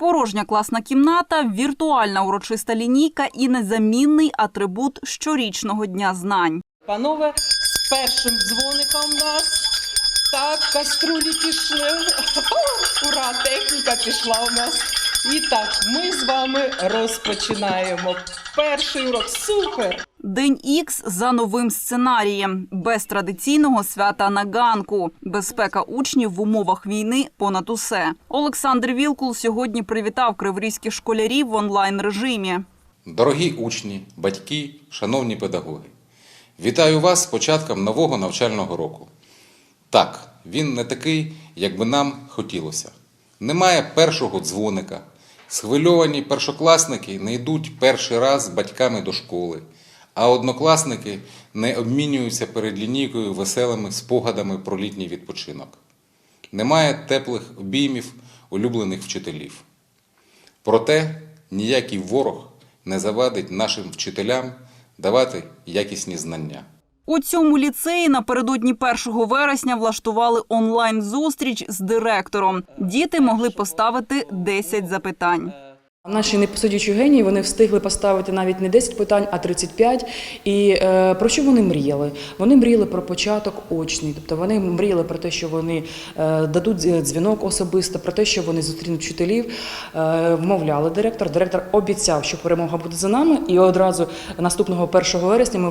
Порожня класна кімната, віртуальна урочиста лінійка і незамінний атрибут щорічного дня знань. Панове, з першим дзвоником нас. Так, каструлі пішли. Ура, техніка пішла у нас. І так, ми з вами розпочинаємо. Перший урок. Супер! День Ікс за новим сценарієм, без традиційного свята на ганку, безпека учнів в умовах війни понад усе. Олександр Вілкул сьогодні привітав криворізьких школярів в онлайн режимі. Дорогі учні, батьки, шановні педагоги, вітаю вас з початком нового навчального року. Так, він не такий, як би нам хотілося. Немає першого дзвоника. Схвильовані першокласники не йдуть перший раз з батьками до школи, а однокласники не обмінюються перед лінійкою веселими спогадами про літній відпочинок. Немає теплих обіймів улюблених вчителів. Проте ніякий ворог не завадить нашим вчителям давати якісні знання. У цьому ліцеї напередодні 1 вересня влаштували онлайн зустріч з директором. Діти могли поставити 10 запитань. Наші непосидючі генії вони встигли поставити навіть не 10 питань, а 35. І е, про що вони мріяли? Вони мріяли про початок очний, тобто вони мріяли про те, що вони е, дадуть дзвінок особисто, про те, що вони зустрінуть вчителів. Е, вмовляли директор. Директор обіцяв, що перемога буде за нами. І одразу наступного 1 вересня ми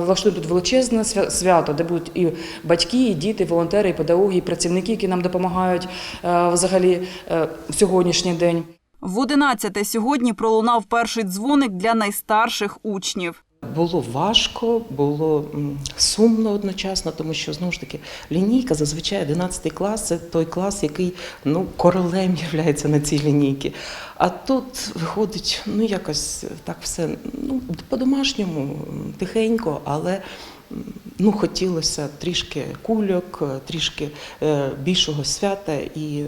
влаштуємо тут величезне свято, де будуть і батьки, і діти, і волонтери, і педагоги, і працівники, які нам допомагають е, взагалі е, в сьогоднішній день. В 11 сьогодні пролунав перший дзвоник для найстарших учнів. Було важко, було сумно одночасно, тому що знову ж таки лінійка зазвичай 11 клас це той клас, який ну королем являється на цій лінійці. А тут виходить, ну якось так все ну по-домашньому, тихенько, але ну хотілося трішки кульок, е, трішки е, більшого свята і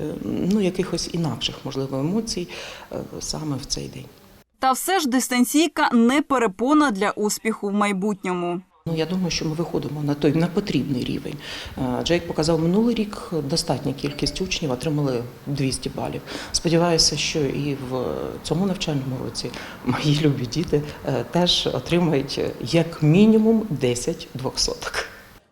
ну якихось інакших можливо емоцій е, саме в цей день. Та все ж дистанційка не перепона для успіху в майбутньому. Ну, я думаю, що ми виходимо на той на потрібний рівень. Е, Адже як показав минулий рік, достатня кількість учнів отримали 200 балів. Сподіваюся, що і в цьому навчальному році мої любі діти е, теж отримають е, як мінімум 10 двохсоток.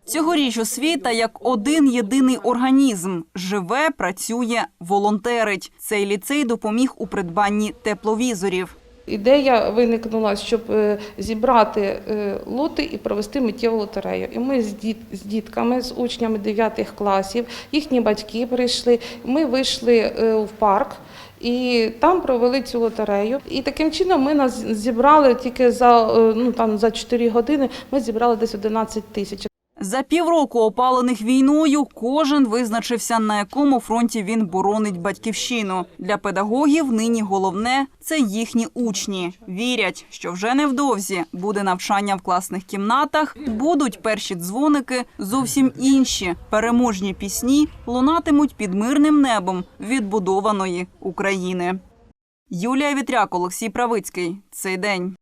Цьогоріч освіта як один єдиний організм живе, працює, волонтерить. Цей ліцей допоміг у придбанні тепловізорів. Ідея виникнула, щоб е, зібрати е, лоти і провести миттєву лотерею. І ми з, діт, з дітками, з учнями 9 класів, їхні батьки прийшли. Ми вийшли е, в парк. І там провели цю лотерею. І таким чином ми нас зібрали тільки за ну там за 4 години. Ми зібрали десь 11 тисяч. За півроку опалених війною кожен визначився, на якому фронті він боронить батьківщину. Для педагогів нині головне це їхні учні. Вірять, що вже невдовзі буде навчання в класних кімнатах, будуть перші дзвоники, зовсім інші переможні пісні лунатимуть під мирним небом відбудованої України. Юлія Вітряк, Олексій Правицький. Цей день.